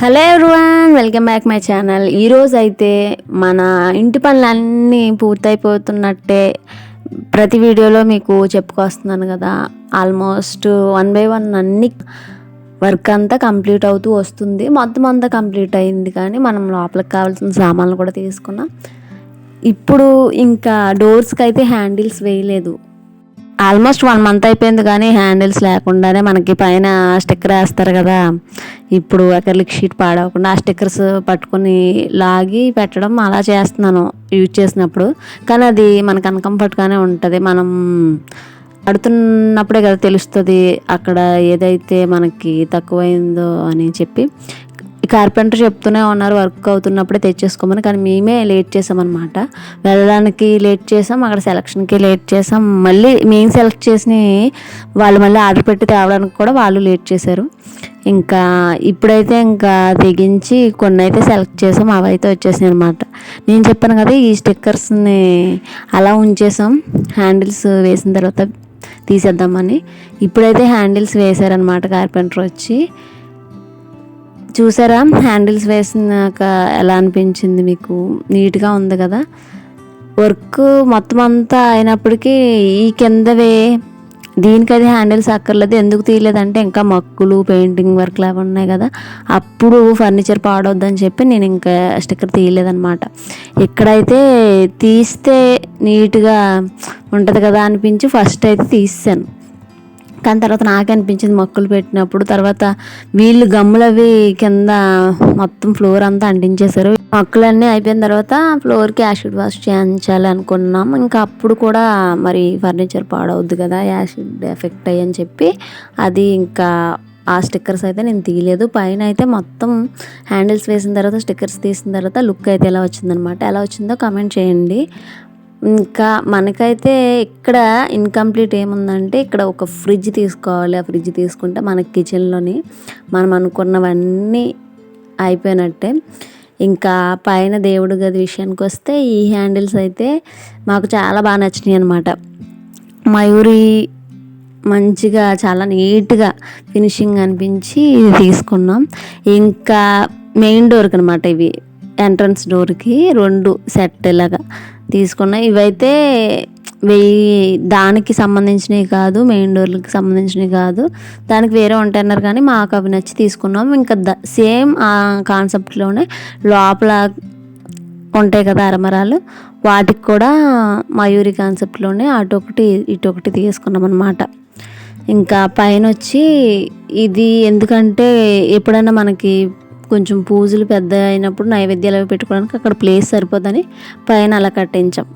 Hello everyone welcome back my channel. ఈరోజు అయితే మన ఇంటి పనులన్నీ పూర్తయిపోతున్నట్టే ప్రతి వీడియోలో మీకు చెప్పుకొస్తున్నాను కదా. ఆల్మోస్ట్ వన్ బై వన్ అన్ని వర్క్ అంతా కంప్లీట్ అవుతూ వస్తుంది. మొత్తం అంతా కంప్లీట్ అయింది కానీ మనం లోపలికి కావాల్సిన సామాన్లు కూడా తీసుకున్నాం. ఇప్పుడు ఇంకా డోర్స్కి అయితే హ్యాండిల్స్ వేయలేదు. ఆల్మోస్ట్ వన్ మంత్ అయిపోయింది కానీ హ్యాండిల్స్ లేకుండానే మనకి పైన స్టిక్కర్ వేస్తారు కదా. ఇప్పుడు అకర్లిక్ షీట్ పాడవకుండా ఆ స్టిక్కర్స్ పట్టుకొని లాగి పెట్టడం అలా చేస్తున్నాను యూజ్ చేసినప్పుడు. కానీ అది మనకు అన్కంఫర్ట్గానే ఉంటుంది. మనం పడుతున్నప్పుడే కదా తెలుస్తుంది అక్కడ ఏదైతే మనకి తక్కువైందో అని చెప్పి. కార్పెంటర్ చెప్తూనే ఉన్నారు వర్క్ అవుతున్నప్పుడే తెచ్చేసుకోమని. కానీ మేమే లేట్ చేసామన్నమాట. వెళ్ళడానికి లేట్ చేసాం అక్కడ సెలక్షన్కి లేట్ చేసాం. మళ్ళీ మేము సెలెక్ట్ చేసిన వాళ్ళు మళ్ళీ ఆర్డర్ పెట్టి తేవడానికి కూడా వాళ్ళు లేట్ చేశారు. ఇంకా ఇప్పుడైతే ఇంకా తెగించి కొన్ని అయితే సెలెక్ట్ చేసాం అవి అయితే వచ్చేసాయి అనమాట నేను చెప్పాను కదా ఈ స్టిక్కర్స్ని అలా ఉంచేసాం హ్యాండిల్స్ వేసిన తర్వాత తీసేద్దామని. ఇప్పుడైతే హ్యాండిల్స్ వేశారనమాట కార్పెంటర్ వచ్చి. చూసారా హ్యాండిల్స్ వేసినాక ఎలా అనిపించింది మీకు? నీట్గా ఉంది కదా. వర్క్ మొత్తం అంతా అయినప్పటికీ ఈ కిందవే దీనికైతే హ్యాండిల్స్ అక్కర్లేదు. ఎందుకు తీయలేదంటే ఇంకా మక్కులు పెయింటింగ్ వర్క్ లాగా ఉన్నాయి కదా. అప్పుడు ఫర్నిచర్ పాడవద్దని చెప్పి నేను ఇంకా స్టిక్కర్ తీయలేదనమాట ఇక్కడైతే తీస్తే నీట్గా ఉంటుంది కదా అనిపించి ఫస్ట్ అయితే తీసాను కానీ తర్వాత నాకు అనిపించింది మొక్కలు పెట్టినప్పుడు. తర్వాత వీళ్ళు గమ్ములవి కింద మొత్తం ఫ్లోర్ అంతా అంటించేశారు. మొక్కలన్నీ అయిపోయిన తర్వాత ఫ్లోర్కి యాసిడ్ వాష్ చేయించాలి అనుకున్నాం. ఇంకా అప్పుడు కూడా మరి ఫర్నిచర్ పాడవద్దు కదా యాసిడ్ ఎఫెక్ట్ అయ్యని చెప్పి. అది ఇంకా ఆ స్టిక్కర్స్ అయితే నేను తీయలేదు. పైన అయితే మొత్తం హ్యాండిల్స్ వేసిన తర్వాత స్టిక్కర్స్ తీసిన తర్వాత లుక్ అయితే ఎలా వచ్చిందనమాట. ఎలా వచ్చిందో కమెంట్ చేయండి. ఇంకా మనకైతే ఇక్కడ ఇన్కంప్లీట్ ఏముందంటే ఇక్కడ ఒక ఫ్రిడ్జ్ తీసుకోవాలి. ఆ ఫ్రిడ్జ్ తీసుకుంటే మన కిచెన్లోని మనం అనుకున్నవన్నీ అయిపోయినట్టే. ఇంకా పైన దేవుడు గది విషయానికి వస్తే ఈ హ్యాండిల్స్ అయితే మాకు చాలా బాగా నచ్చినాయి అనమాట మయూరి మంచిగా చాలా నీట్గా ఫినిషింగ్ అనిపించి తీసుకున్నాం. ఇంకా మెయిన్ డోర్కి అనమాట ఇవి. ఎంట్రన్స్ డోర్కి రెండు సెట్ ఇలాగా తీసుకున్నా. ఇవైతే వెయ్యి దానికి సంబంధించినవి కాదు మెయిన్ డోర్లకి సంబంధించినవి కాదు. దానికి వేరే ఉంటాయన్నారు కానీ మాకు అవి నచ్చి తీసుకున్నాం. ఇంకా ద సేమ్ ఆ కాన్సెప్ట్లోనే లోపల ఉంటాయి కదా అరమరాలు. వాటికి కూడా మయూరి కాన్సెప్ట్లోనే అటు ఒకటి ఇటు ఒకటి తీసుకున్నాం అనమాట ఇంకా పైన వచ్చి ఇది ఎందుకంటే ఎప్పుడైనా మనకి కొంచెం పూజలు పెద్ద అయినప్పుడు నైవేద్యాలు అవి పెట్టుకోవడానికి అక్కడ ప్లేస్ సరిపోదని పైన అలా కట్టించాం.